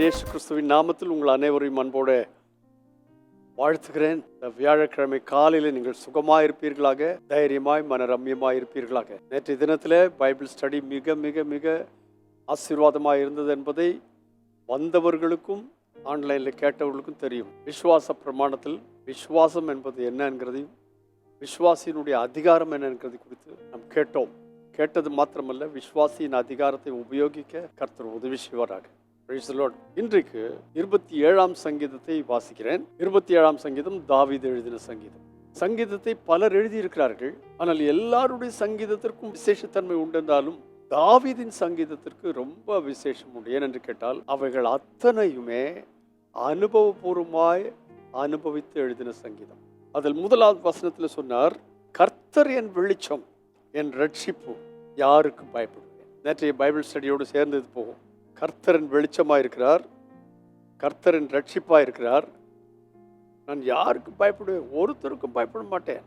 இயேசு கிறிஸ்துவின் நாமத்தில் உங்கள் அனைவரையும் அன்போடு வாழ்த்துகிறேன். இந்த வியாழக்கிழமை காலையில் நீங்கள் சுகமாக இருப்பீர்களாக தைரியமாய் மனரம்யமாக இருப்பீர்களாக. நேற்று தினத்தில் பைபிள் ஸ்டடி மிக மிக மிக ஆசீர்வாதமாக இருந்தது என்பதை வந்தவர்களுக்கும் ஆன்லைனில் கேட்டவர்களுக்கும் தெரியும். விசுவாச பிரமாணத்தில் விசுவாசம் என்பது என்ன என்கிறதையும் அதிகாரம் என்ன என்கிறது குறித்து நாம் கேட்டோம். கேட்டது மாத்திரமல்ல விஸ்வாசியின் அதிகாரத்தை உபயோகிக்க கர்த்தர் உதவி செய்வாராக. இன்றைக்கு இருபத்தி ஏழாம் சங்கீதத்தை வாசிக்கிறேன். இருபத்தி ஏழாம் சங்கீதம் தாவீது எழுதின சங்கீதம். சங்கீதத்தை பலர் எழுதியிருக்கிறார்கள். ஆனால் எல்லாருடைய சங்கீதத்திற்கும் விசேஷத்தன்மை உண்டென்றாலும் தாவீதின் சங்கீதத்திற்கு ரொம்ப விசேஷம் உண்டு. ஏனென்று கேட்டால் அவைகள் அத்தனையுமே அனுபவபூர்வமாய் அனுபவித்து எழுதின சங்கீதம். அதில் முதலாவது வசனத்தில் சொன்னார் கர்த்தர் என் வெளிச்சம் என் ரட்சிப்பு யாருக்கு பயப்படுவேன்? நேற்றைய பைபிள் ஸ்டடியோடு சேர்ந்தது போகும். கர்த்தரின் வெளிச்சமாக இருக்கிறார் கர்த்தரின் ரட்சிப்பாக இருக்கிறார் நான் யாருக்கும் பயப்படுவேன் ஒருத்தருக்கும் பயப்பட மாட்டேன்.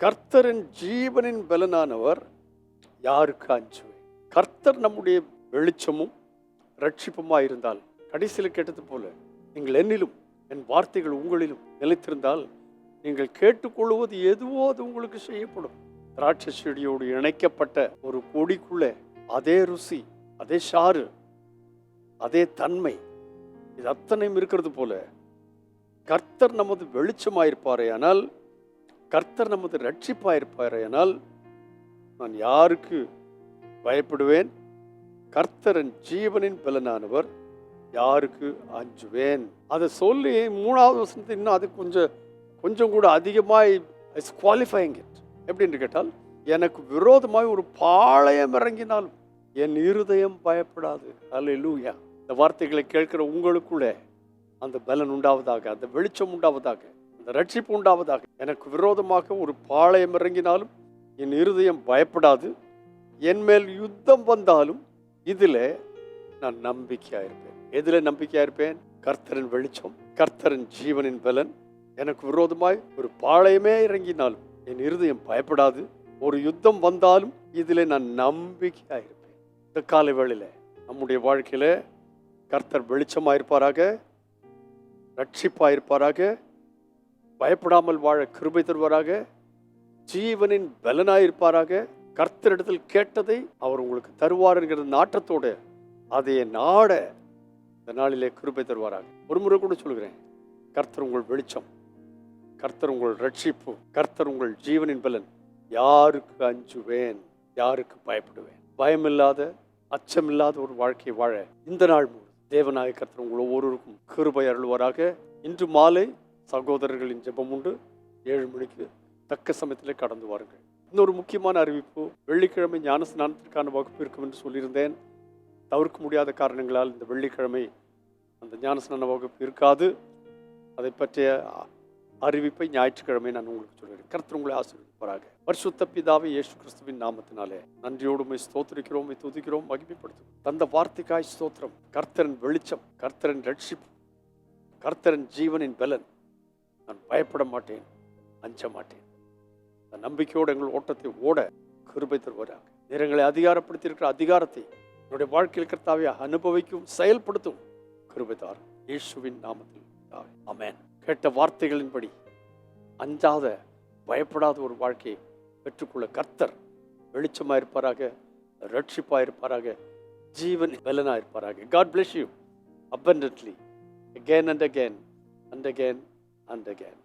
கர்த்தரின் ஜீவனின் பலனானவர் யாருக்கு அஞ்சுவேன்? கர்த்தர் நம்முடைய வெளிச்சமும் ரட்சிப்புமாக இருந்தால் கடைசியில் கேட்டது போல நீங்கள் என்னிலும் என் வார்த்தைகள் உங்களிலும் நிலைத்திருந்தால் நீங்கள் கேட்டுக்கொள்வது எதுவோ அது உங்களுக்கு செய்யப்படும். திராட்சை செடியோடு இணைக்கப்பட்ட ஒரு கொடிக்குள்ளே அதே ருசி அதே சாறு அதே தன்மை. இது அத்தனையும் இருக்கிறது போல கர்த்தர் நமது வெளிச்சமாயிருப்பாரே ஆனால் கர்த்தர் நமது ரட்சிப்பாயிருப்பாரே ஆனால் நான் யாருக்கு பயப்படுவேன்? கர்த்தரன் ஜீவனின் பலனானவர் யாருக்கு அஞ்சுவேன்? அதை சொல்லி மூணாவது வசனத்தை இன்னும் அது கொஞ்சம் கொஞ்சம் கூட அதிகமாய் இஸ் குவாலிஃபைங் இட் எப்படின்னு கேட்டால் எனக்கு விரோதமாய் ஒரு பாளையம் இறங்கினாலும் என் இருதயம் பயப்படாது. அல்லேலூயா இந்த வார்த்தைகளை கேட்கிற உங்களுக்குள்ளே அந்த பலன் உண்டாவதாக அந்த வெளிச்சம் உண்டாவதாக அந்த ரட்சிப்பு உண்டாவதாக. எனக்கு விரோதமாக ஒரு பாளையம் இறங்கினாலும் என் இருதயம் பயப்படாது. என் மேல் யுத்தம் வந்தாலும் இதில் நான் நம்பிக்கையாக இருப்பேன். எதில் நம்பிக்கையாக இருப்பேன்? கர்த்தரின் வெளிச்சம் கர்த்தரின் ஜீவனின் பலன். எனக்கு விரோதமாய் ஒரு பாளையமே இறங்கினாலும் என் இருதயம் பயப்படாது. ஒரு யுத்தம் வந்தாலும் இதில் நான் நம்பிக்கையாக இருப்பேன். இந்த காலை வேளையில் நம்முடைய வாழ்க்கையில் கர்த்தர் வெளிச்சமாக இருப்பாராக ரட்சிப்பாக இருப்பாராக பயப்படாமல் வாழ கிருபை தருவாராக ஜீவனின் பலனாயிருப்பாராக. கர்த்தரிடத்தில் கேட்டதை அவர் உங்களுக்கு தருவார் என்கிற நாட்டத்தோடு அதை நாட இந்த நாளிலே கிருபை தருவாராக. ஒரு முறை கூட சொல்கிறேன் கர்த்தர் உங்கள் வெளிச்சம் கர்த்தர் உங்கள் ரட்சிப்பு கர்த்தர் உங்கள் ஜீவனின் பலன். யாருக்கு அஞ்சுவேன் யாருக்கு பயப்படுவேன்? பயமில்லாத அச்சமில்லாத ஒரு வாழ்க்கையை வாழ இந்த நாள் முழு தேவநாய கர்த்தர் உங்கள் ஒவ்வொருவருக்கும் கிருபை அருள்வாராக. இன்று மாலை சகோதரர்களின் ஜெபம் உண்டு. ஏழு மணிக்கு தக்க சமயத்தில் கடந்து வாருங்கள். இன்னொரு முக்கியமான அறிவிப்பு வெள்ளிக்கிழமை ஞான ஸ்நானத்திற்கான வகுப்பு இருக்கும் என்று சொல்லியிருந்தேன். தவிர்க்க முடியாத காரணங்களால் இந்த வெள்ளிக்கிழமை அந்த ஞானஸ்நான வகுப்பு இருக்காது. அதை பற்றிய அறிவிப்பை ஞாயிற்றுக்கிழமை நான் உங்களுக்கு சொல்கிறேன் கர்த்தர் உங்களை ஆசீர்வதிப்பாராக. பரிசுத்த பிதாவை இயேசு கிறிஸ்துவின் நாமத்தினாலே நன்றியோடுமை ஸ்தோத்திரிக்கிறோம் துதிக்கிறோம் மகிமைப்படுத்தும் தந்த வார்த்தைக்காய் ஸ்தோத்திரம். கர்த்தரின் வெளிச்சம் கர்த்தரின் ரட்சிப்பு கர்த்தரின் ஜீவனின் பலன். நான் பயப்பட மாட்டேன் அஞ்ச மாட்டேன். அந்த நம்பிக்கையோடு எங்கள் ஓட்டத்தை ஓட கிருபை தருவராக. நேரங்களை அதிகாரப்படுத்தி இருக்கிற அதிகாரத்தை என்னுடைய வாழ்க்கையில் கர்த்தாவை அனுபவிக்கும் செயல்படுத்தும் கிருபை தார் இயேசுவின் நாமத்தில். அமேன் கேட்ட வார்த்தைகளின்படி அஞ்சாத பயப்படாத ஒரு வாழ்க்கையை பெற்றுக்கொள்ள கர்த்தர் வெளிச்சமாக இருப்பாராக ரட்சிப்பாக இருப்பாராக ஜீவன் பலனாக இருப்பாராக God bless you abundantly again and again and again and again